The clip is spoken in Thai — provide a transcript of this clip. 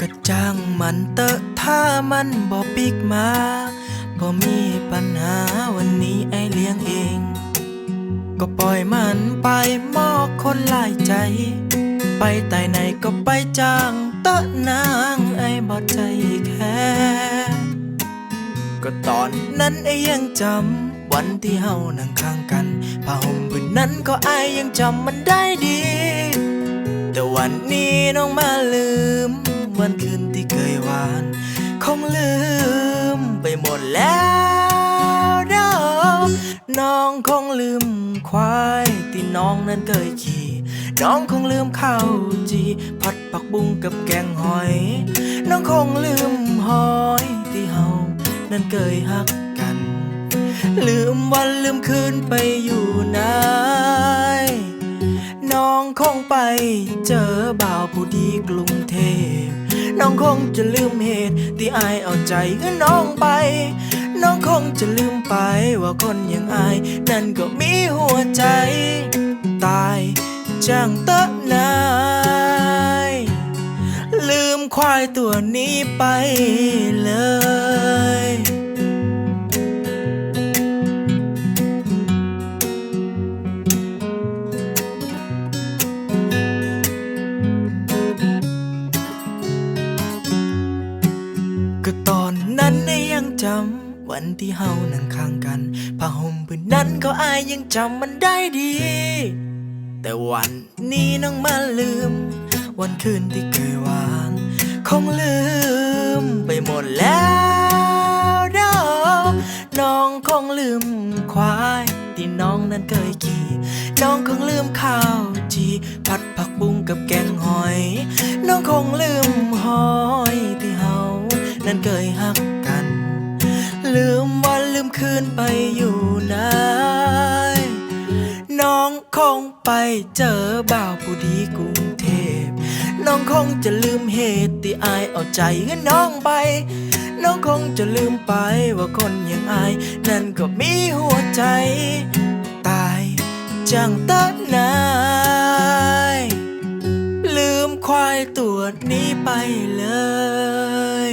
ก็จ้างมันเตอะถ้ามันบ่ปิกมาบ่มีปัญหาวันนี้ไอเลี้ยงเอง ก็ปล่อยมันไปมอกคนหลายใจ ไปแต่ไหนก็ไปจ้างเตอะนางไอบ่ใจแค่ก็ตอนนั้นไอยังจำวันที่เฮานั่งข้างกันผ้าห่มผืนนั้นก็ไอยังจำมันได้ดี แต่วันนี้น้องมาลืม วันคืนที่เคยหวาน คงลืมไปหมดแล้วเด้อน้องคงลืมควายที่น้องนั้นเคยขี่ น้องคงลืมข้าวจีผัดผักบุ้งกับแกงหอย น้องคงลืมหอยที่เฮานั้นเคยฮักกัน ลืมวันลืมคืนไปอยู่ไหนน้องคงไปเจอบ่าวผู้ดีกรุงเทพน้อง คงจะลืมเหตุ ที่อายเอาใจให้น้องไป น้องคงจะลืมไปว่าคนอย่างอายนั่นก็มีหัวใจ ตายจังเตะนาย ลืมควายตัวนี้ไปเลย ก็ตอนนั้นยังจำวันที่เฮานั่งข้างกันผ้าห่มผืนนั้นก็อายยังจำมันได้ดี แต่วันนี้น้องมาลืม วันคืนที่เคยหวานคงลืมไปหมดแล้วเด้อน้องคงลืมควายที่น้องนั้นเคยขี่น้องคงลืมข้าวจีผัดผักบุ้งกับแกงหอย น้องคงลืมหอย นั้นเคยฮักกัน ลืมวันลืมคืนไปอยู่ไหนน้องคงไปเจอบ่าวผู้ดีกรุงเทพ น้องคงจะลืมเหตุที่อายเอาใจให้น้องไป น้องคงจะลืมไปว่าคนอย่างอาย นั่นก็มีหัวใจ ตายจังตะนายลืมควายตัวนี้ไปเลย